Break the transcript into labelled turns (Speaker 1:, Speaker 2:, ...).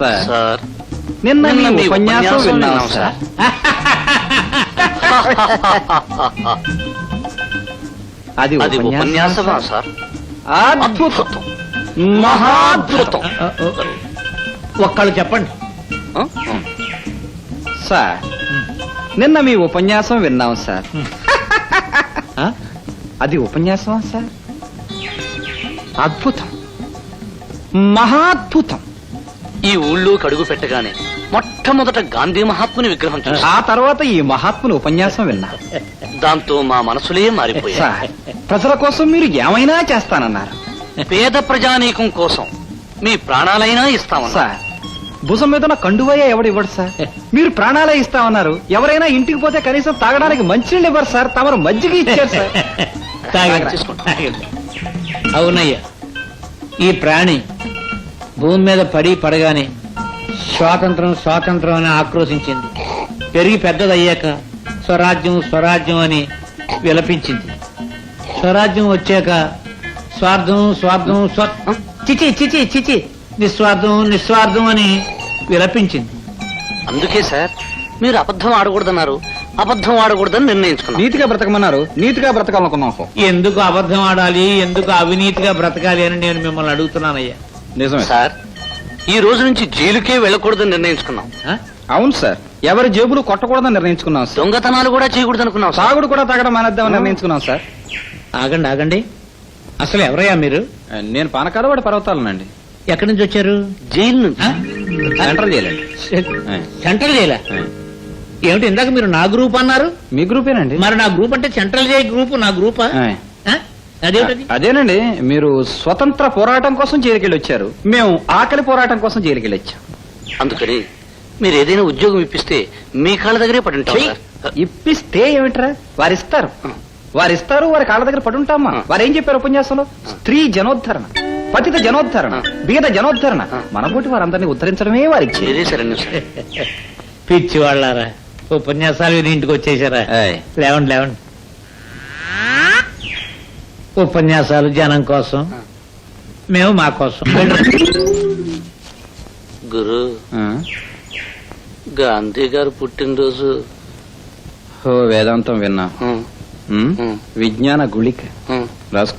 Speaker 1: Sir.
Speaker 2: Sir.
Speaker 1: నిన్న
Speaker 2: నిన్న
Speaker 1: మీ ఉపన్యాసం
Speaker 2: ఉపన్యాసం
Speaker 1: విన్నాం
Speaker 2: విన్నాం,
Speaker 1: సార్. అది
Speaker 2: అది ఉపన్యాసమా సార్?
Speaker 1: అద్భుతం. మహాద్భుతం.
Speaker 3: ఒక్కళ్ళు చెప్పండి.
Speaker 2: ఆ?
Speaker 1: సార్ నిన్న మీ ఉపన్యాసం విన్నాం సార్.
Speaker 3: ఆ?
Speaker 1: అది ఉపన్యాసమా సార్? అద్భుతం. మహాద్భుతం.
Speaker 2: ఈ ఊళ్ళో కడుగు పెట్టగానే మొట్టమొదట గాంధీ మహాత్ముని విగ్రహం చూసి
Speaker 1: ఆ తర్వాత ఈ మహాత్ముని ఉపన్యాసం విన్నా.
Speaker 2: దాంతో మా మనసులే మారిపోయాయి.
Speaker 1: సార్ ప్రజల కోసం మీరు ఏమైనా చేస్తానన్నారు.
Speaker 2: పేద ప్రజానీకం కోసం మీ ప్రాణాలైనా ఇస్తామన్నా
Speaker 1: సార్ భుజం మీద ఉన్న కండువయ్య ఎవడు ఇవ్వడు సార్? మీరు ప్రాణాలే ఇస్తామన్నారు. ఎవరైనా ఇంటికి పోతే కనీసం తాగడానికి మంచినీళ్ళు ఇవ్వరు సార్. తమరు మజ్జిగ ఇచ్చారు సార్.
Speaker 3: తాగండి.
Speaker 2: తీసుకోండి.
Speaker 3: తాగండి. అవునయ్యా ఈ ప్రాణి భూమి మీద పడి పడగానే స్వాతంత్రం స్వాతంత్రం అని ఆక్రోశించింది. పెరిగి పెద్దదయ్యాక స్వరాజ్యం స్వరాజ్యం అని విలపించింది. స్వరాజ్యం వచ్చాక స్వార్థం స్వార్థం స్వ చిచి చిచి చిచి నిస్వార్థం నిస్వార్థం అని విలపించింది.
Speaker 2: అందుకే సార్ మీరు అబద్ధం ఆడకూడదన్నారు. అబద్ధం ఆడకూడదని నిర్ణయించుకున్నాం.
Speaker 1: నీతిగా బ్రతకమన్నారు. నీతిగా బ్రతకాలనుకున్నాం సార్
Speaker 3: ఎందుకు అబద్ధం ఆడాలి? ఎందుకు అవినీతిగా బ్రతకాలి అని నేను మిమ్మల్ని అడుగుతున్నానయ్యా.
Speaker 1: నిజమే.
Speaker 2: సార్ ఈ రోజు నుంచి జైలుకే వెళ్ళకూడదని నిర్ణయించుకున్నాం?
Speaker 1: అవును సార్. ఎవరి జేబులు కొట్టకూడదని నిర్ణయించుకున్నాం సార్.
Speaker 2: దొంగతనాలు కూడా చేయకూడదు అనుకున్నాం సార్.
Speaker 1: సాగుడు కూడా తాగడం మానేద్దామని నిర్ణయించుకున్నాం సార్.
Speaker 3: ఆగండి ఆగండి. అసలు ఎవరయ్యా మీరు?
Speaker 1: నేను పానకాలవాడి పర్వతాలనండి.
Speaker 3: ఎక్కడి నుంచి వచ్చారు?
Speaker 2: జైలు నుంచి.
Speaker 3: ఆ?
Speaker 1: సెంట్రల్ చేయలేండి
Speaker 3: సెంట్రల్ జైలా? ఏమిటి ఇందాక మీరు నా గ్రూప్ అన్నారు?
Speaker 1: మీ గ్రూపేనండి.
Speaker 3: మరి నా గ్రూప్ అంటే సెంట్రల్ జై గ్రూప్ నా గ్రూపా?
Speaker 1: ఆయ్. అదేనండి మీరు స్వతంత్ర పోరాటం కోసం జైలుకెళ్ళి వచ్చారు మేము ఆకలి పోరాటం కోసం జైలుకెళ్ళి వచ్చాం
Speaker 2: అందుకని మీరు ఏదైనా ఉద్యోగం ఇప్పిస్తే మీ కాళ్ళ దగ్గరే పడి ఉంటాం సార్.
Speaker 1: ఇప్పిస్తే ఏమిట్రా? వారిస్తారు. వారిస్తారు వారి కాళ్ళ దగ్గర పడుంటామా. వారు ఏం చెప్పారు ఉపన్యాసంలో? స్త్రీ జనోద్ధరణ పతిత జనోద్ధరణ. బీద జనోద్ధరణ. మనబోటి వారందరినీ ఉద్ధరించడమే వారికి
Speaker 2: మీరే సరే సార్.
Speaker 3: పిచ్చి వాళ్ళారా ఉపన్యాసాలు విని ఇంటికి వచ్చేసారా? లేవండి లేవండి. ఉపన్యాసాలు జనం కోసం. మేము మా కోసం.
Speaker 2: గురు గాంధీ గారు పుట్టినరోజు.
Speaker 1: ఓ వేదాంతం విన్నా. విజ్ఞాన గుళిక. రాసుకో